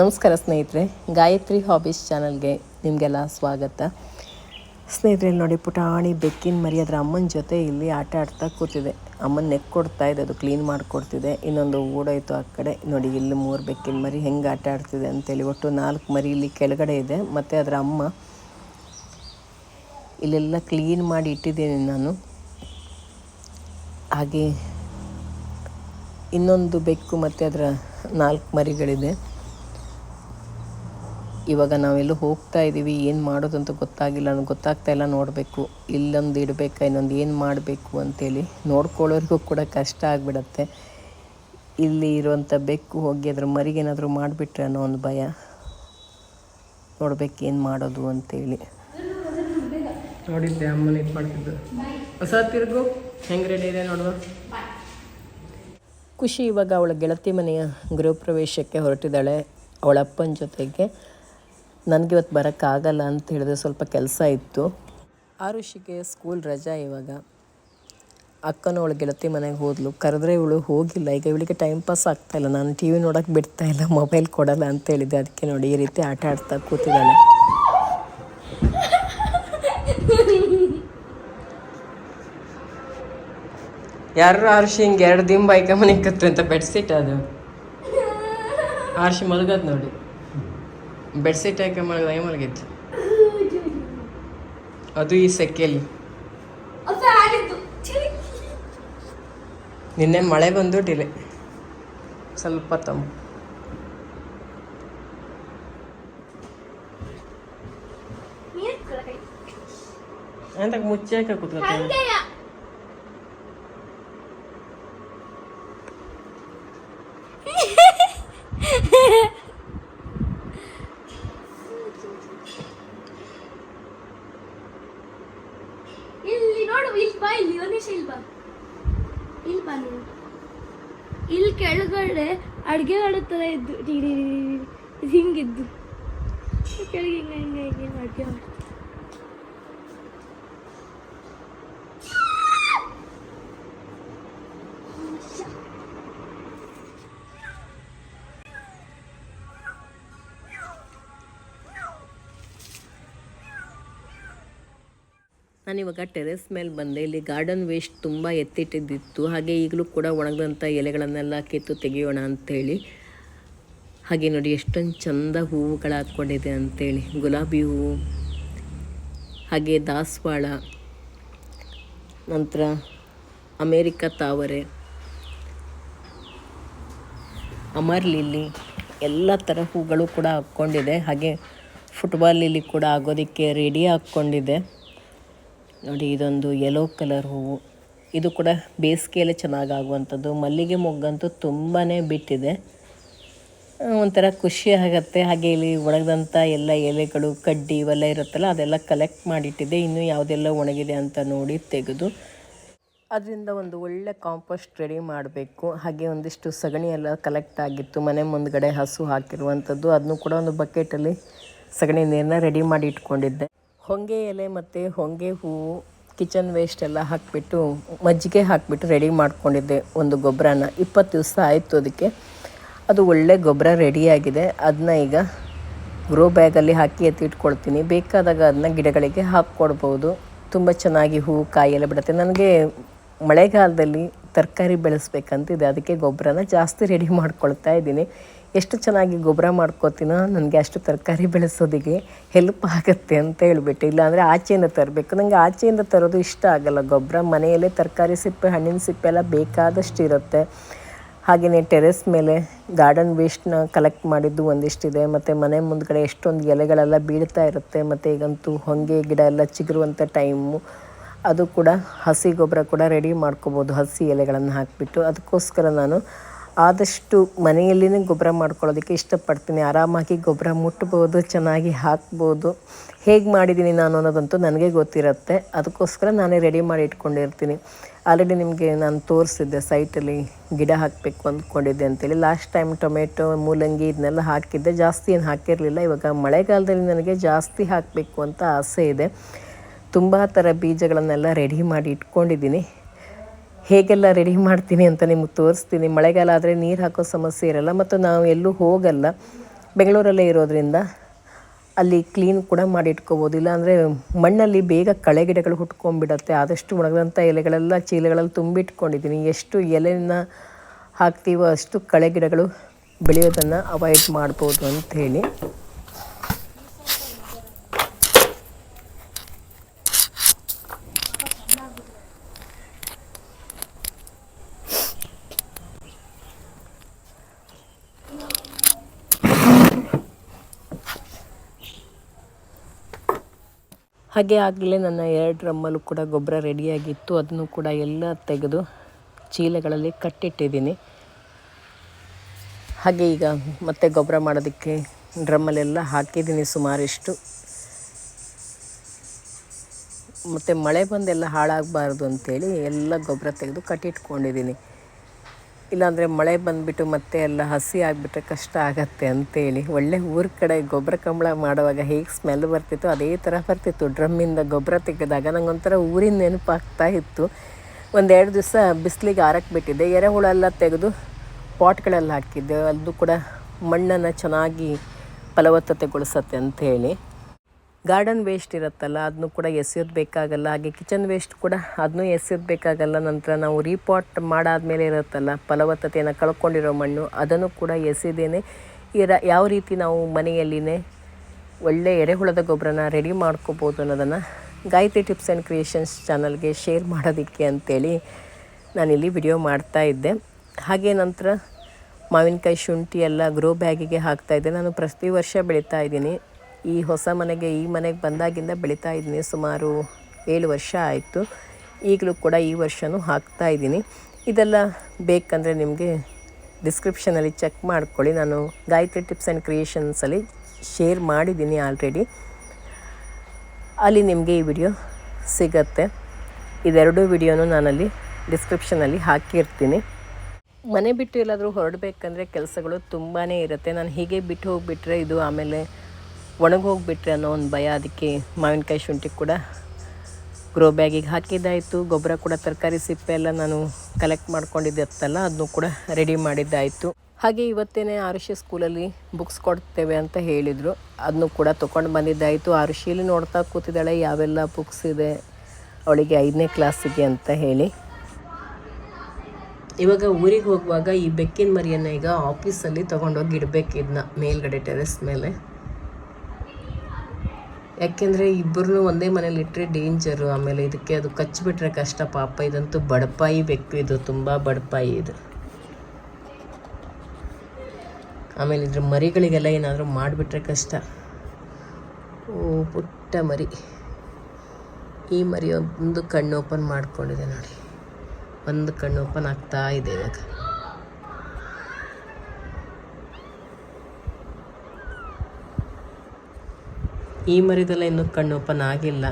ನಮಸ್ಕಾರ ಸ್ನೇಹಿತರೆ, ಗಾಯತ್ರಿ ಹಾಬೀಸ್ ಚಾನಲ್ಗೆ ನಿಮಗೆಲ್ಲ ಸ್ವಾಗತ. ಸ್ನೇಹಿತರೆ, ನೋಡಿ, ಪುಟಾಣಿ, ಬೆಕ್ಕಿನ ಮರಿ, ಅದರ ಅಮ್ಮನ ಜೊತೆ ಇಲ್ಲಿ ಆಟ ಆಡ್ತಾ ಕೂತಿದೆ ಅಮ್ಮನ ನೆಕ್ ಕೊಡ್ತಾ ಇದೆ, ಅದು ಕ್ಲೀನ್ ಮಾಡಿಕೊಡ್ತಿದೆ. ಇನ್ನೊಂದು ಓಡೋಯ್ತು ಆ ಕಡೆ. ನೋಡಿ, ಇಲ್ಲಿ ಮೂರು ಬೆಕ್ಕಿನ ಮರಿ ಹೆಂಗೆ ಆಟ ಆಡ್ತಿದೆ ಅಂತೇಳಿ. ಒಟ್ಟು ನಾಲ್ಕು ಮರಿ ಇಲ್ಲಿ ಕೆಳಗಡೆ ಇದೆ. ಮತ್ತು ಅದರ ಅಮ್ಮ ಇಲ್ಲೆಲ್ಲ ಕ್ಲೀನ್ ಮಾಡಿ ಇಟ್ಟಿದ್ದೀನಿ ನಾನು. ಹಾಗೆ ಇನ್ನೊಂದು ಬೆಕ್ಕು ಮತ್ತು ಅದರ ನಾಲ್ಕು ಮರಿಗಳಿದೆ. ಇವಾಗ ನಾವೆಲ್ಲೂ ಹೋಗ್ತಾ ಇದ್ದೀವಿ ಏನು ಮಾಡೋದಂತ ಗೊತ್ತಾಗಿಲ್ಲ ನನಗೆ ಗೊತ್ತಾಗ್ತಾ ಇಲ್ಲ ನೋಡಬೇಕು. ಇಲ್ಲೊಂದು ಇಡಬೇಕಾ ಇನ್ನೊಂದು ಏನು ಮಾಡಬೇಕು ಅಂತೇಳಿ ನೋಡ್ಕೊಳ್ಳೋರಿಗೂ ಕೂಡ ಕಷ್ಟ ಆಗಿಬಿಡತ್ತೆ. ಇಲ್ಲಿ ಇರುವಂಥ ಬೆಕ್ಕು ಹೋಗಿ ಅದ್ರ ಮರಿಗೇನಾದರೂ ಮಾಡಿಬಿಟ್ರೆ ಅನ್ನೋ ಒಂದು ಭಯ. ನೋಡ್ಬೇಕು ಏನು ಮಾಡೋದು ಅಂತೇಳಿ. ನೋಡಿದ್ದೆ ಅಮ್ಮನ ಇದು ಮಾಡ್ತಿದ್ದು. ಹೊಸ ತಿರುಗು ಹೆಂಗೆ ರೆಡಿ ಇದೆ ನೋಡುವ. ಖುಷಿ ಇವಾಗ ಅವಳ ಗೆಳತಿ ಮನೆಯ ಗೃಹ ಪ್ರವೇಶಕ್ಕೆ ಹೊರಟಿದ್ದಾಳೆ ಅವಳಪ್ಪನ ಜೊತೆಗೆ ನನಗೆ ಇವತ್ತು ಬರೋಕ್ಕಾಗಲ್ಲ ಅಂತ ಹೇಳಿದ್ರೆ ಸ್ವಲ್ಪ ಕೆಲಸ ಇತ್ತು. ಆರುಷಿಗೆ ಸ್ಕೂಲ್ ರಜಾ ಇವಾಗ. ಅಕ್ಕನ ಅವಳು ಗೆಳತಿ ಮನೆಗೆ ಹೋದ್ಲು. ಕರೆದ್ರೆ ಇವಳು ಹೋಗಿಲ್ಲ. ಈಗ ಇವಳಿಗೆ ಟೈಮ್ ಪಾಸ್ ಆಗ್ತಾ ಇಲ್ಲ. ನಾನು ಟಿ ವಿ ನೋಡೋಕೆ ಬಿಡ್ತಾ ಇಲ್ಲ. ಮೊಬೈಲ್ ಕೊಡಲ್ಲ ಅಂತ ಹೇಳಿದ್ದೆ. ಅದಕ್ಕೆ ನೋಡಿ ಈ ರೀತಿ ಆಟ ಆಡ್ತಾ ಕೂತಿದ್ದಾಳೆ. ಯಾರು ಆರ್ಷಿ ಹಿಂಗೆ ಎರಡು ದಿನ ಐಕ ಮನೆ ಕತ್ತು ಅಂತ ಬೆಡ್ಸಿಟ್ಟ ಅದು? ಆರ್ಷಿ ಮಲಗದ್ ನೋಡಿ. ಬೆಡ್ಶೀಟ್ ಹಾಕಿ ಮಲಗದ ಮಲಗಿತ್ತು ಅದು ಈ ಸೆಕೆಲಿ. ನಿನ್ನೆ ಮಳೆ ಬಂದು ಡಿಲೆ. ಸ್ವಲ್ಪ ತಮ್ಮ ಅಂತ ಮುಚ್ಚಿ ಹಾಕಿ ಕೂತ್ಕೊತೀನಿ ಇಲ್ಲಿ ನೋಡು ಇಲ್ಲಿ ಬಾ ಇಲ್ಲಿ ಒಂದು ನಿಮಿಷ ಇಲ್ಲಿ ಬಾ ಇಲ್ಲಿ ಬಾ ನೀನು ಇಲ್ಲಿ ಕೆಳಗಡೆ ಅಡುಗೆ ಮಾಡೋ ಥರ ಇದ್ದು. ಹಿಂಗಿದ್ದು ಕೆಳಗೆ ಹಿಂಗೆ ಹಿಂಗೆ ಹಿಂಗೆ ಅಡುಗೆ ಮಾಡಿ ನಾನಿವಾಗ ಟೆರೆಸ್ ಮೇಲೆ ಬಂದೆ. ಇಲ್ಲಿ ಗಾರ್ಡನ್ ವೇಸ್ಟ್ ತುಂಬ ಎತ್ತಿಟ್ಟಿದ್ದಿತ್ತು. ಹಾಗೆ ಈಗಲೂ ಕೂಡ ಒಣಗಿದಂಥ ಎಲೆಗಳನ್ನೆಲ್ಲ ಕಿತ್ತು ತೆಗೆಯೋಣ ಅಂಥೇಳಿ ಹಾಗೆ ನೋಡಿ, ಎಷ್ಟೊಂದು ಚಂದ ಹೂವುಗಳು ಹಾಕ್ಕೊಂಡಿದೆ ಅಂಥೇಳಿ ಗುಲಾಬಿ ಹೂವು, ಹಾಗೆ ದಾಸವಾಳ, ನಂತರ ಅಮೇರಿಕ ತಾವರೆ, ಅಮರ್ ಲಿಲ್ಲಿ, ಎಲ್ಲ ಥರ ಹೂಗಳು ಕೂಡ ಹಾಕ್ಕೊಂಡಿದೆ. ಹಾಗೆ ಫುಟ್ಬಾಲ್ ಲಿಲ್ಲಿ ಕೂಡ ಆಗೋದಕ್ಕೆ ರೆಡಿ ಹಾಕ್ಕೊಂಡಿದೆ. ನೋಡಿ, ಇದೊಂದು ಯೆಲ್ಲೋ ಕಲರ್ ಹೂವು. ಇದು ಕೂಡ ಬೇಸಿಗೆಯಲ್ಲಿ ಚೆನ್ನಾಗಾಗುವಂಥದ್ದು. ಮಲ್ಲಿಗೆ ಮೊಗ್ಗಂತೂ ತುಂಬಾ ಬಿಟ್ಟಿದೆ. ಒಂಥರ ಖುಷಿ ಆಗುತ್ತೆ. ಹಾಗೆ ಇಲ್ಲಿ ಒಣಗಿದಂಥ ಎಲ್ಲ ಎಲೆಗಳು, ಕಡ್ಡಿ ಇವೆಲ್ಲ ಇರುತ್ತಲ್ಲ, ಅದೆಲ್ಲ ಕಲೆಕ್ಟ್ ಮಾಡಿಟ್ಟಿದೆ. ಇನ್ನೂ ಯಾವುದೆಲ್ಲ ಒಣಗಿದೆ ಅಂತ ನೋಡಿ ತೆಗೆದು. ಅದರಿಂದ ಒಂದು ಒಳ್ಳೆ ಕಾಂಪೋಸ್ಟ್ ರೆಡಿ ಮಾಡಬೇಕು. ಹಾಗೆ ಒಂದಿಷ್ಟು ಸಗಣಿ ಎಲ್ಲ ಕಲೆಕ್ಟ್ ಆಗಿತ್ತು. ಮನೆ ಮುಂದಗಡೆ ಹಸು ಹಾಕಿರುವಂಥದ್ದು. ಅದನ್ನು ಕೂಡ ಒಂದು ಬಕೆಟಲ್ಲಿ ಸಗಣಿ ನೀರನ್ನ ರೆಡಿ ಮಾಡಿ ಇಟ್ಕೊಂಡಿದ್ದೆ. ಹೊಂಗೆ ಎಲೆ ಮತ್ತು ಹೊಂಗೆ ಹೂವು ಕಿಚನ್ ವೇಸ್ಟ್ ಎಲ್ಲ ಹಾಕಿಬಿಟ್ಟು, ಮಜ್ಜಿಗೆ ಹಾಕಿಬಿಟ್ಟು ರೆಡಿ ಮಾಡಿಕೊಂಡಿದ್ದೆ ಒಂದು ಗೊಬ್ಬರನ. ಇಪ್ಪತ್ತು ದಿವಸ ಆಯಿತು ಅದಕ್ಕೆ. ಅದು ಒಳ್ಳೆ ಗೊಬ್ಬರ ರೆಡಿಯಾಗಿದೆ ಅದನ್ನ ಈಗ ಗ್ರೋ ಬ್ಯಾಗಲ್ಲಿ ಹಾಕಿ ಎತ್ತಿಟ್ಕೊಳ್ತೀನಿ ಬೇಕಾದಾಗ ಅದನ್ನ ಗಿಡಗಳಿಗೆ ಹಾಕ್ಕೊಡ್ಬೋದು. ತುಂಬ ಚೆನ್ನಾಗಿ ಹೂವು ಕಾಯಿ ಎಲ್ಲ ಬಿಡುತ್ತೆ. ನನಗೆ ಮಳೆಗಾಲದಲ್ಲಿ ತರಕಾರಿ ಬೆಳೆಸ್ಬೇಕಂತಿದೆ. ಅದಕ್ಕೆ ಗೊಬ್ಬರನ ಜಾಸ್ತಿ ರೆಡಿ ಮಾಡ್ಕೊಳ್ತಾ ಇದ್ದೀನಿ. ಎಷ್ಟು ಚೆನ್ನಾಗಿ ಗೊಬ್ಬರ ಮಾಡ್ಕೋತೀನೋ ನನಗೆ ಅಷ್ಟು ತರಕಾರಿ ಬೆಳೆಸೋದಿಗೆ ಹೆಲ್ಪ್ ಆಗುತ್ತೆ ಅಂತ ಹೇಳ್ಬಿಟ್ಟು, ಇಲ್ಲಾಂದರೆ ಆಚೆಯಿಂದ ತರಬೇಕು. ನನಗೆ ಆಚೆಯಿಂದ ತರೋದು ಇಷ್ಟ ಆಗಲ್ಲ. ಗೊಬ್ಬರ ಮನೆಯಲ್ಲೇ ತರಕಾರಿ ಸಿಪ್ಪೆ, ಹಣ್ಣಿನ ಸಿಪ್ಪೆ ಎಲ್ಲ ಬೇಕಾದಷ್ಟು ಇರುತ್ತೆ. ಹಾಗೆಯೇ ಟೆರೆಸ್ ಮೇಲೆ ಗಾರ್ಡನ್ ವೇಸ್ಟ್ನ ಕಲೆಕ್ಟ್ ಮಾಡಿದ್ದು ಒಂದಿಷ್ಟಿದೆ. ಮತ್ತು ಮನೆ ಮುಂದ್ಗಡೆ ಎಷ್ಟೊಂದು ಎಲೆಗಳೆಲ್ಲ ಬೀಳ್ತಾ ಇರುತ್ತೆ. ಮತ್ತು ಈಗಂತೂ ಹೊಂಗೆ ಗಿಡ ಎಲ್ಲ ಚಿಗುರುವಂಥ ಟೈಮು ಅದು ಕೂಡ ಹಸಿ ಗೊಬ್ಬರ ಕೂಡ ರೆಡಿ ಮಾಡ್ಕೋಬೋದು, ಹಸಿ ಎಲೆಗಳನ್ನು ಹಾಕಿಬಿಟ್ಟು. ಅದಕ್ಕೋಸ್ಕರ ನಾನು ಆದಷ್ಟು ಮನೆಯಲ್ಲಿನೇ ಗೊಬ್ಬರ ಮಾಡ್ಕೊಳ್ಳೋದಕ್ಕೆ ಇಷ್ಟಪಡ್ತೀನಿ. ಆರಾಮಾಗಿ ಗೊಬ್ಬರ ಮುಟ್ಬೋದು, ಚೆನ್ನಾಗಿ ಹಾಕ್ಬೋದು. ಹೇಗೆ ಮಾಡಿದ್ದೀನಿ ನಾನು ಅನ್ನೋದಂತೂ ನನಗೆ ಗೊತ್ತಿರುತ್ತೆ. ಅದಕ್ಕೋಸ್ಕರ ನಾನೇ ರೆಡಿ ಮಾಡಿ ಇಟ್ಕೊಂಡಿರ್ತೀನಿ. ಆಲ್ರೆಡಿ ನಿಮಗೆ ನಾನು ತೋರಿಸಿದ್ದೆ, ಸೈಟಲ್ಲಿ ಗಿಡ ಹಾಕಬೇಕು ಅಂದ್ಕೊಂಡಿದ್ದೆ ಅಂತೇಳಿ. ಲಾಸ್ಟ್ ಟೈಮ್ ಟೊಮೆಟೊ ಮೂಲಂಗಿ ಇದನ್ನೆಲ್ಲ ಹಾಕಿದ್ದೆ. ಜಾಸ್ತಿ ಏನು ಹಾಕಿರಲಿಲ್ಲ. ಇವಾಗ ಮಳೆಗಾಲದಲ್ಲಿ ನನಗೆ ಜಾಸ್ತಿ ಹಾಕಬೇಕು ಅಂತ ಆಸೆ ಇದೆ. ತುಂಬ ಥರ ಬೀಜಗಳನ್ನೆಲ್ಲ ರೆಡಿ ಮಾಡಿ ಇಟ್ಕೊಂಡಿದ್ದೀನಿ. ಹೇಗೆಲ್ಲ ರೆಡಿ ಮಾಡ್ತೀನಿ ಅಂತ ನಿಮಗೆ ತೋರಿಸ್ತೀನಿ. ಮಳೆಗಾಲ ಆದರೆ ನೀರು ಹಾಕೋ ಸಮಸ್ಯೆ ಇರಲ್ಲ, ಮತ್ತು ನಾವು ಎಲ್ಲೂ ಹೋಗಲ್ಲ. ಬೆಂಗಳೂರಲ್ಲೇ ಇರೋದ್ರಿಂದ ಅಲ್ಲಿ ಕ್ಲೀನ್ ಕೂಡ ಮಾಡಿ ಇಟ್ಕೋಬೋದು ಇಲ್ಲಾಂದರೆ ಮಣ್ಣಲ್ಲಿ ಬೇಗ ಕಳೆ ಗಿಡಗಳು ಹುಟ್ಕೊಂಡ್ಬಿಡತ್ತೆ. ಆದಷ್ಟು ಒಣಗಿದಂಥ ಎಲೆಗಳೆಲ್ಲ ಚೀಲಗಳಲ್ಲಿ ತುಂಬಿಟ್ಕೊಂಡಿದ್ದೀನಿ. ಎಷ್ಟು ಎಲೆನ ಹಾಕ್ತೀವೋ ಅಷ್ಟು ಕಳೆ ಗಿಡಗಳು ಬೆಳೆಯೋದನ್ನು ಅವಾಯ್ಡ್ ಮಾಡ್ಬೋದು ಅಂತ ಹಾಗೆ ಆಗಲೇ ನನ್ನ ಎರಡು ಡ್ರಮ್ಮಲ್ಲೂ ಕೂಡ ಗೊಬ್ಬರ ರೆಡಿಯಾಗಿತ್ತು. ಅದನ್ನು ಕೂಡ ಎಲ್ಲ ತೆಗೆದು ಚೀಲಗಳಲ್ಲಿ ಕಟ್ಟಿಟ್ಟಿದ್ದೀನಿ. ಹಾಗೆ ಈಗ ಮತ್ತೆ ಗೊಬ್ಬರ ಮಾಡೋದಕ್ಕೆ ಡ್ರಮ್ಮಲ್ಲೆಲ್ಲ ಹಾಕಿದ್ದೀನಿ ಸುಮಾರಿಷ್ಟು. ಮತ್ತು ಮಳೆ ಬಂದೆಲ್ಲ ಹಾಳಾಗಬಾರ್ದು ಅಂತೇಳಿ ಎಲ್ಲ ಗೊಬ್ಬರ ತೆಗೆದು ಕಟ್ಟಿಟ್ಕೊಂಡಿದ್ದೀನಿ. ಇಲ್ಲಾಂದರೆ ಮಳೆ ಬಂದುಬಿಟ್ಟು ಮತ್ತೆ ಎಲ್ಲ ಹಸಿ ಆಗಿಬಿಟ್ರೆ ಕಷ್ಟ ಆಗತ್ತೆ ಅಂತೇಳಿ. ಒಳ್ಳೆ ಊರ ಕಡೆ ಗೊಬ್ಬರ ಕಂಬಳ ಮಾಡುವಾಗ ಹೇಗೆ ಸ್ಮೆಲ್ ಬರ್ತಿತ್ತು ಅದೇ ಥರ ಬರ್ತಿತ್ತು. ಡ್ರಮ್ಮಿಂದ ಗೊಬ್ಬರ ತೆಗೆದಾಗ ನಂಗೊಂಥರ ಊರಿನ ನೆನಪಾಗ್ತಾ ಇತ್ತು. ಒಂದೆರಡು ದಿವಸ ಬಿಸಿಲಿಗೆ ಆರಕ್ಕೆ ಬಿಟ್ಟಿದ್ದೆ. ತೆಗೆದು ಪಾಟ್ಗಳಲ್ಲಿ ಹಾಕಿದ್ದೆ. ಅದು ಕೂಡ ಮಣ್ಣನ್ನು ಚೆನ್ನಾಗಿ ಫಲವತ್ತತೆಗೊಳಿಸತ್ತೆ ಅಂಥೇಳಿ ಗಾರ್ಡನ್ ವೇಸ್ಟ್ ಇರುತ್ತಲ್ಲ ಅದನ್ನು ಕೂಡ ಎಸೆಯೋದು ಬೇಕಾಗಲ್ಲ ಹಾಗೆ ಕಿಚನ್ ವೇಸ್ಟ್ ಕೂಡ ಅದನ್ನೂ ಎಸೆಯೋದು ಬೇಕಾಗಲ್ಲ ನಂತರ ನಾವು ರೀಪಾಟ್ ಮಾಡಾದ್ಮೇಲೆ ಇರುತ್ತಲ್ಲ, ಫಲವತ್ತತೆಯನ್ನು ಕಳ್ಕೊಂಡಿರೋ ಮಣ್ಣು, ಅದನ್ನು ಕೂಡ ಎಸೆದೇನೆ ಇರ, ಯಾವ ರೀತಿ ನಾವು ಮನೆಯಲ್ಲಿನೇ ಒಳ್ಳೆ ಎರೆಹುಳದ ಗೊಬ್ಬರನ ರೆಡಿ ಮಾಡ್ಕೋಬೋದು ಅನ್ನೋದನ್ನು ಗಾಯತ್ರಿ ಟಿಪ್ಸ್ ಆ್ಯಂಡ್ ಕ್ರಿಯೇಷನ್ಸ್ ಚಾನಲ್ಗೆ ಶೇರ್ ಮಾಡೋದಕ್ಕೆ ಅಂತೇಳಿ ನಾನಿಲ್ಲಿ ವಿಡಿಯೋ ಮಾಡ್ತಾ ಇದ್ದೆ. ಹಾಗೆ ನಂತರ ಮಾವಿನಕಾಯಿ ಶುಂಠಿ ಎಲ್ಲ ಗ್ರೋ ಬ್ಯಾಗಿಗೆ ಹಾಕ್ತಾಯಿದ್ದೆ ನಾನು ಪ್ರತಿ ವರ್ಷ ಬೆಳೀತಾ ಇದ್ದೀನಿ. ಈ ಹೊಸ ಮನೆಗೆ, ಈ ಮನೆಗೆ ಬಂದಾಗಿಂದ ಬೆಳೀತಾ ಇದ್ದೀನಿ. ಸುಮಾರು ಏಳು ವರ್ಷ ಆಯಿತು. ಈಗಲೂ ಕೂಡ ಈ ವರ್ಷವೂ ಹಾಕ್ತಾ ಇದ್ದೀನಿ. ಇದೆಲ್ಲ ಬೇಕಂದರೆ ನಿಮಗೆ ಡಿಸ್ಕ್ರಿಪ್ಷನಲ್ಲಿ ಚೆಕ್ ಮಾಡ್ಕೊಳ್ಳಿ. ನಾನು ಗಾಯತ್ರಿ ಟಿಪ್ಸ್ ಆ್ಯಂಡ್ ಕ್ರಿಯೇಷನ್ಸಲ್ಲಿ ಶೇರ್ ಮಾಡಿದ್ದೀನಿ ಆಲ್ರೆಡಿ ಅಲ್ಲಿ ನಿಮಗೆ ಈ ವಿಡಿಯೋ ಸಿಗತ್ತೆ. ಇದೆರಡೂ ವಿಡಿಯೋನು ನಾನಲ್ಲಿ ಡಿಸ್ಕ್ರಿಪ್ಷನಲ್ಲಿ ಹಾಕಿರ್ತೀನಿ. ಮನೆ ಬಿಟ್ಟು ಎಲ್ಲಾದರೂ ಹೊರಡಬೇಕಂದ್ರೆ ಕೆಲಸಗಳು ತುಂಬಾ ಇರುತ್ತೆ. ನಾನು ಹೀಗೆ ಬಿಟ್ಟು ಹೋಗಿಬಿಟ್ರೆ ಇದು ಆಮೇಲೆ ಒಣಗೋಗ್ಬಿಟ್ರೆ ಅನ್ನೋ ಒಂದು ಭಯ ಅದಕ್ಕೆ ಮಾವಿನಕಾಯಿ ಶುಂಠಿ ಕೂಡ ಗ್ರೋ ಬ್ಯಾಗಿಗೆ ಹಾಕಿದ್ದಾಯಿತು. ಗೊಬ್ಬರ ಕೂಡ ತರಕಾರಿ ಸಿಪ್ಪೆ ಎಲ್ಲ ನಾನು ಕಲೆಕ್ಟ್ ಮಾಡ್ಕೊಂಡಿದ್ದೆತ್ತಲ್ಲ ಅದನ್ನು ಕೂಡ ರೆಡಿ ಮಾಡಿದ್ದಾಯಿತು. ಹಾಗೆ ಇವತ್ತೇನೆ ಆರುಷಿ ಸ್ಕೂಲಲ್ಲಿ ಬುಕ್ಸ್ ಕೊಡ್ತೇವೆ ಅಂತ ಹೇಳಿದರು. ಅದನ್ನು ಕೂಡ ತೊಗೊಂಡು ಬಂದಿದ್ದಾಯಿತು. ಆರುಷಿಯಲ್ಲಿ ನೋಡ್ತಾ ಕೂತಿದ್ದಾಳೆ, ಯಾವೆಲ್ಲ ಬುಕ್ಸ್ ಇದೆ, ಅವಳಿಗೆ ಐದನೇ ಕ್ಲಾಸಿಗೆ ಅಂತ ಹೇಳಿ. ಇವಾಗ ಊರಿಗೆ ಹೋಗುವಾಗ ಈ ಬೆಕ್ಕಿನ ಮರಿಯನ್ನು ಈಗ ಆಫೀಸಲ್ಲಿ ತೊಗೊಂಡೋಗಿ ಇಡಬೇಕಿದ್ನ ಮೇಲ್ಗಡೆ ಟೆರೆಸ್ ಮೇಲೆ. ಯಾಕೆಂದರೆ ಇಬ್ಬರನ್ನೂ ಒಂದೇ ಮನೇಲಿ ಇಟ್ಟರೆ ಡೇಂಜರು ಆಮೇಲೆ ಇದಕ್ಕೆ ಅದು ಕಚ್ಚಿಬಿಟ್ರೆ ಕಷ್ಟ. ಪಾಪ, ಇದಂತೂ ಬಡಪಾಯಿ ಬೆಕ್ಕು ಇದು. ತುಂಬ ಬಡಪಾಯಿ ಇದು. ಆಮೇಲೆ ಇದ್ರ ಮರಿಗಳಿಗೆಲ್ಲ ಏನಾದರೂ ಮಾಡಿಬಿಟ್ರೆ ಕಷ್ಟ. ಓ, ಪುಟ್ಟ ಮರಿ. ಈ ಮರಿ ಒಂದು ಕಣ್ಣು ಓಪನ್ ಮಾಡಿಕೊಂಡಿದೆ ನೋಡಿ. ಒಂದು ಕಣ್ಣು ಓಪನ್ ಆಗ್ತಾ ಇದೆ ಇವಾಗ. ಈ ಮರಿದೆಲ್ಲ ಇನ್ನೂ ಕಣ್ಣು ಓಪನ್ ಆಗಿಲ್ಲ.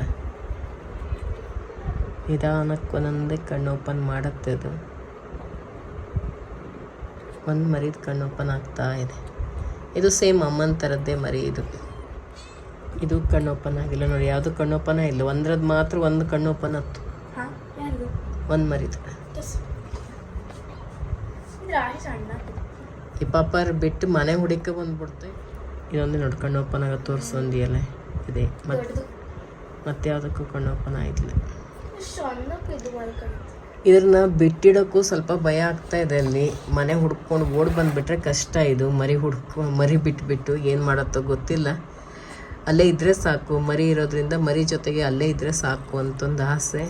ನಿಧಾನಕ್ಕೆ ಒಂದೊಂದೇ ಕಣ್ಣು ಓಪನ್ ಮಾಡುತ್ತೆ ಅದು. ಒಂದು ಮರಿದ ಕಣ್ಣು ಓಪನ್ ಆಗ್ತಾ ಇದೆ. ಇದು ಸೇಮ್ ಅಮ್ಮನ ಥರದ್ದೇ ಮರಿ ಇದು. ಇದು ಕಣ್ಣು ಓಪನ್ ಆಗಿಲ್ಲ ನೋಡಿ ಯಾವುದು ಕಣ್ಣು ಓಪನ್ ಇಲ್ಲ ಒಂದ್ರದ್ದು ಮಾತ್ರ ಒಂದು ಕಣ್ಣು ಓಪನ್ ಆಯ್ತು. ಒಂದು ಮರಿದು. ಈ ಪಾಪರ್ ಬಿಟ್ಟು ಮನೆ ಹುಡುಕ ಬಂದ್ಬಿಡ್ತೆ. ಇದೊಂದು ನೋಡಿ ಕಣ್ಣು ಓಪನ್ ಆಗ ಇದೆ ಮತ್ತೆ ಯಾವುದಕ್ಕೂ ಕಣ್ಣು ಓಪನ್ ಆಯ್ತಿಲ್ಲ ಇದನ್ನ ಬಿಟ್ಟಿಡೋಕ್ಕೂ ಸ್ವಲ್ಪ ಭಯ ಆಗ್ತಾ ಇದೆ ಅಲ್ಲಿ. ಮನೆ ಹುಡ್ಕೊಂಡು ಓಡ್ ಬಂದುಬಿಟ್ರೆ ಕಷ್ಟ ಇದು. ಮರಿ ಹುಡ್ಕೊ ಮರಿ ಬಿಟ್ಬಿಟ್ಟು ಏನು ಮಾಡತ್ತೋ ಗೊತ್ತಿಲ್ಲ. ಅಲ್ಲೇ ಇದ್ದರೆ ಸಾಕು. ಮರಿ ಇರೋದ್ರಿಂದ ಮರಿ ಜೊತೆಗೆ ಅಲ್ಲೇ ಇದ್ದರೆ ಸಾಕು ಅಂತೊಂದು ಆಸೆ.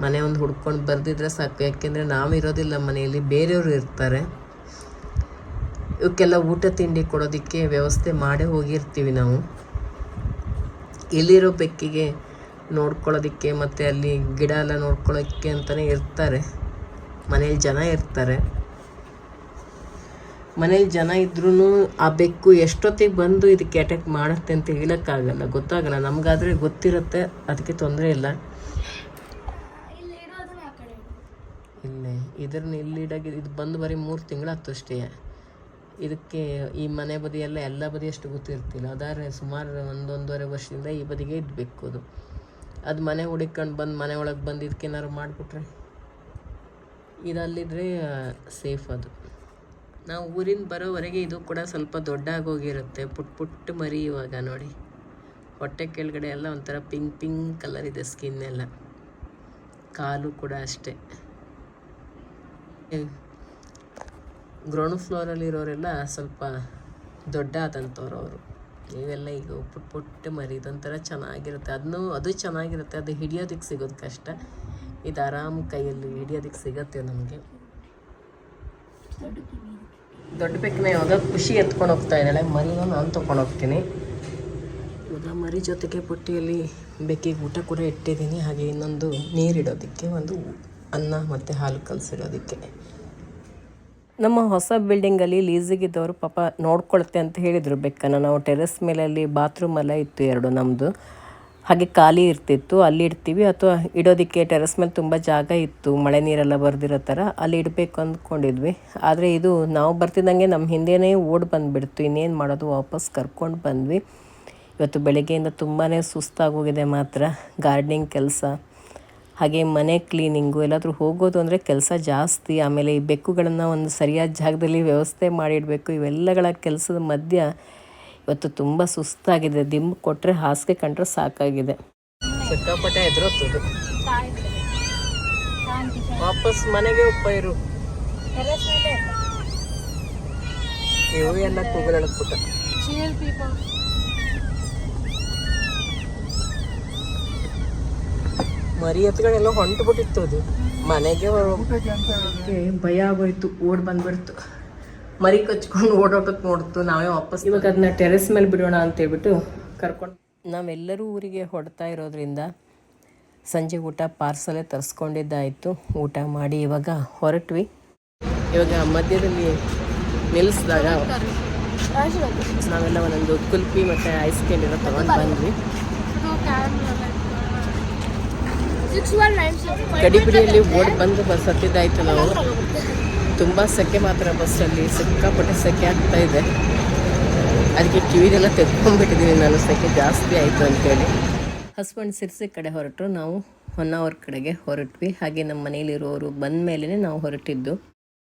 ಮನೆ ಒಂದು ಹುಡ್ಕೊಂಡು ಬರ್ದಿದ್ರೆ ಸಾಕು. ಯಾಕೆಂದರೆ ನಾವು ಇರೋದಿಲ್ಲ ಮನೆಯಲ್ಲಿ. ಬೇರೆಯವರು ಇರ್ತಾರೆ. ಇವಕ್ಕೆಲ್ಲ ಊಟ ತಿಂಡಿ ಕೊಡೋದಕ್ಕೆ ವ್ಯವಸ್ಥೆ ಮಾಡೇ ಹೋಗಿರ್ತೀವಿ ನಾವು. ಇಲ್ಲಿರೋ ಬೆಕ್ಕಿಗೆ ನೋಡ್ಕೊಳ್ಳೋದಕ್ಕೆ ಮತ್ತು ಅಲ್ಲಿ ಗಿಡ ಎಲ್ಲ ನೋಡ್ಕೊಳ್ಳೋಕ್ಕೆ ಅಂತಲೇ ಇರ್ತಾರೆ. ಮನೇಲಿ ಜನ ಇರ್ತಾರೆ. ಮನೇಲಿ ಜನ ಇದ್ರೂ ಆ ಬೆಕ್ಕು ಎಷ್ಟೊತ್ತಿಗೆ ಬಂದು ಇದಕ್ಕೆ ಅಟ್ಯಾಕ್ ಮಾಡುತ್ತೆ ಅಂತ ಹೇಳೋಕ್ಕಾಗಲ್ಲ. ಗೊತ್ತಾಗಲ್ಲ. ನಮಗಾದರೆ ಗೊತ್ತಿರುತ್ತೆ. ಅದಕ್ಕೆ ತೊಂದರೆ ಇಲ್ಲ. ಇಲ್ಲಿ. ಇದ್ರನ್ನ ಇಲ್ಲಿಡಾಗಿ ಇದು ಬಂದು ಬರೀ ಮೂರು ತಿಂಗಳಾಯ್ತು ಅಷ್ಟೇ. ಇದಕ್ಕೆ ಈ ಮನೆ ಬದಿಯೆಲ್ಲ ಎಲ್ಲ ಬದಿಯಷ್ಟು ಗೊತ್ತಿರ್ತಿಲ್ಲ. ಅದಾದ್ರೆ ಸುಮಾರು ಒಂದೊಂದೂವರೆ ವರ್ಷದಿಂದ ಈ ಬದಿಗೆ ಇದ್ಬೇಕು ಅದು. ಅದು ಮನೆ ಹುಡುಕೊಂಡು ಬಂದು ಮನೆ ಒಳಗೆ ಬಂದು ಇದಕ್ಕೇನಾದ್ರು ಮಾಡಿಬಿಟ್ರೆ ಇದಲ್ಲಿದ್ರೆ ಸೇಫ್ ಅದು. ನಾವು ಊರಿಂದ ಬರೋವರೆಗೆ ಇದು ಕೂಡ ಸ್ವಲ್ಪ ದೊಡ್ಡ ಆಗೋಗಿರುತ್ತೆ ಪುಟ್ ಪುಟ್ಟ ಮರಿ ಇವಾಗ ನೋಡಿ. ಹೊಟ್ಟೆ ಕೆಳಗಡೆ ಎಲ್ಲ ಒಂಥರ ಪಿಂಕ್ ಪಿಂಕ್ ಕಲರ್ ಇದೆ ಸ್ಕಿನ್ ಎಲ್ಲ. ಕಾಲು ಕೂಡ ಅಷ್ಟೇ. ಗ್ರೌಂಡ್ ಫ್ಲೋರಲ್ಲಿರೋರೆಲ್ಲ ಸ್ವಲ್ಪ ದೊಡ್ಡ ಅವರು. ಇವೆಲ್ಲ ಈಗ ಪುಟ್ ಪುಟ್ಟ ಮರಿ, ಇದೊಂಥರ ಚೆನ್ನಾಗಿರುತ್ತೆ. ಅದನ್ನು ಅದು ಚೆನ್ನಾಗಿರುತ್ತೆ, ಅದು ಹಿಡಿಯೋದಕ್ಕೆ ಸಿಗೋದು ಕಷ್ಟ. ಇದು ಆರಾಮ್ ಕೈಯಲ್ಲಿ ಹಿಡಿಯೋದಕ್ಕೆ ಸಿಗತ್ತೆ ನಮಗೆ. ದೊಡ್ಡ ಬೆಕ್ಕನ ಯಾವಾಗ ಖುಷಿ ಎತ್ಕೊಂಡು ಹೋಗ್ತಾ ಇದ್ದಾಳೆ, ಮರಿನ ನಾನು ತೊಗೊಂಡು ಹೋಗ್ತೀನಿ. ಇವಾಗ ಮರಿ ಜೊತೆಗೆ ಪುಟ್ಟಿಯಲ್ಲಿ ಬೆಕ್ಕಿಗೆ ಊಟ ಕೂಡ ಇಟ್ಟಿದ್ದೀನಿ. ಹಾಗೆ ಇನ್ನೊಂದು ನೀರಿಡೋದಕ್ಕೆ, ಒಂದು ಅನ್ನ ಮತ್ತು ಹಾಲು ಕಲಸಿಡೋದಕ್ಕೆ. ನಮ್ಮ ಹೊಸ ಬಿಲ್ಡಿಂಗಲ್ಲಿ ಲೀಸಿಗಿದ್ದವರು ಪಾಪ ನೋಡ್ಕೊಳುತ್ತೆ ಅಂತ ಹೇಳಿದರು ಬೆಕ್ಕನ. ನಾವು ಟೆರೆಸ್ ಮೇಲಲ್ಲಿ ಬಾತ್ರೂಮ್ ಎಲ್ಲ ಇತ್ತು ಎರಡು ನಮ್ಮದು ಹಾಗೆ ಖಾಲಿ ಇರ್ತಿತ್ತು. ಅಲ್ಲಿ ಇಡ್ತೀವಿ. ಅಥವಾ ಇಡೋದಕ್ಕೆ ಟೆರೆಸ್ ಮೇಲೆ ತುಂಬ ಜಾಗ ಇತ್ತು. ಮಳೆ ನೀರೆಲ್ಲ ಬರ್ದಿರೋ ಥರ ಅಲ್ಲಿ ಇಡಬೇಕು ಅಂದ್ಕೊಂಡಿದ್ವಿ. ಆದರೆ ಇದು ನಾವು ಬರ್ತಿದ್ದಂಗೆ ನಮ್ಮ ಹಿಂದೆನೇ ಓಡ್ ಬಂದುಬಿಡ್ತು. ಇನ್ನೇನು ಮಾಡೋದು? ವಾಪಸ್ ಕರ್ಕೊಂಡು ಬಂದ್ವಿ. ಇವತ್ತು ಬೆಳಗ್ಗೆಯಿಂದ ತುಂಬಾ ಸುಸ್ತಾಗೋಗಿದೆ ಮಾತ್ರ. ಗಾರ್ಡ್ನಿಂಗ್ ಕೆಲಸ. ಹಾಗೆ ಮನೆ ಕ್ಲೀನಿಂಗು ಎಲ್ಲಾದರೂ ಹೋಗೋದು ಅಂದರೆ ಕೆಲಸ ಜಾಸ್ತಿ ಆಮೇಲೆ ಈ ಬೆಕ್ಕುಗಳನ್ನು ಒಂದು ಸರಿಯಾದ ಜಾಗದಲ್ಲಿ ವ್ಯವಸ್ಥೆ ಮಾಡಿಡಬೇಕು ಇವೆಲ್ಲಗಳ ಕೆಲಸದ ಮಧ್ಯ ಇವತ್ತು ತುಂಬ ಸುಸ್ತಾಗಿದೆ. ದಿಂಬು ಕೊಟ್ಟರೆ ಹಾಸಿಗೆ ಕಂಡ್ರೆ ಸಾಕಾಗಿದೆ. ಸಿಕ್ಕಾಪಟ್ಟೆ ಎದುರೊತ್ತದು ವಾಪಸ್ ಮನೆಗೆ ಉಪ್ಪೈರು ಇವು ಎಲ್ಲ ಕೂಗಲಡ್ಬಿಟ್ಟ ಮರಿ ಎತ್ಗಳೆಲ್ಲ ಹೊಂಟು ಬಿಟ್ಟಿತ್ತು ಅದು ಮನೆಗೆ ಭಯ ಆಗೋಯ್ತು ಓಡ್ ಬಂದ್ಬಿಡ್ತು. ಮರಿ ಕಚ್ಕೊಂಡು ಓಡೋಟಕ್ಕೆ ನೋಡ್ತು ನಾವೇ ವಾಪಸ್ ಇವಾಗ ಅದನ್ನ ಟೆರೆಸ್ ಮೇಲೆ ಬಿಡೋಣ ಅಂತ ಹೇಳ್ಬಿಟ್ಟು ಕರ್ಕೊಂಡು ನಾವೆಲ್ಲರೂ ಊರಿಗೆ ಹೊಡ್ತಾ ಇರೋದ್ರಿಂದ ಸಂಜೆ ಊಟ ಪಾರ್ಸಲೇ ತರಿಸ್ಕೊಂಡಿದ್ದಾಯಿತು. ಊಟ ಮಾಡಿ ಇವಾಗ ಹೊರಟ್ವಿ. ಇವಾಗ ಮಧ್ಯದಲ್ಲಿ ನಿಲ್ಲಿಸಿದಾಗ ನಾವೆಲ್ಲ ಒಂದೊಂದು ಕುಲ್ಫಿ ಮತ್ತು ಐಸ್ ಕ್ರೀಮ್ ಎಲ್ಲ ತಗೊಂಡು ಬಂದ್ವಿ. ಗಡಿಬಿಡಿಯಲ್ಲಿ ಓಡ್ ಬಂದು ಬಸ್ ಹತ್ತಿದ್ದಾಯ್ತು ನಾವು ತುಂಬ ಸೆಕೆ ಮಾತ್ರ ಬಸ್ಸಲ್ಲಿ, ಸಿಕ್ಕಾಪಟ್ಟೆ ಸೆಕೆ ಆಗ್ತಾ ಇದೆ. ಅದಕ್ಕೆ ಕಿವಿದೆಲ್ಲ ತೆಕ್ಕೊಂಡ್ಬಿಟ್ಟಿದ್ದೀನಿ ನಾನು, ಸೆಕೆ ಜಾಸ್ತಿ ಆಯಿತು ಅಂತೇಳಿ. ಹಸ್ಬೆಂಡ್ ಸಿರ್ಸಿ ಕಡೆ ಹೊರಟರು, ನಾವು ಹೊನ್ನಾವರ್ ಕಡೆಗೆ ಹೊರಟ್ವಿ. ಹಾಗೆ ನಮ್ಮ ಮನೇಲಿರೋರು ಬಂದ ಮೇಲೇ ನಾವು ಹೊರಟಿದ್ದು.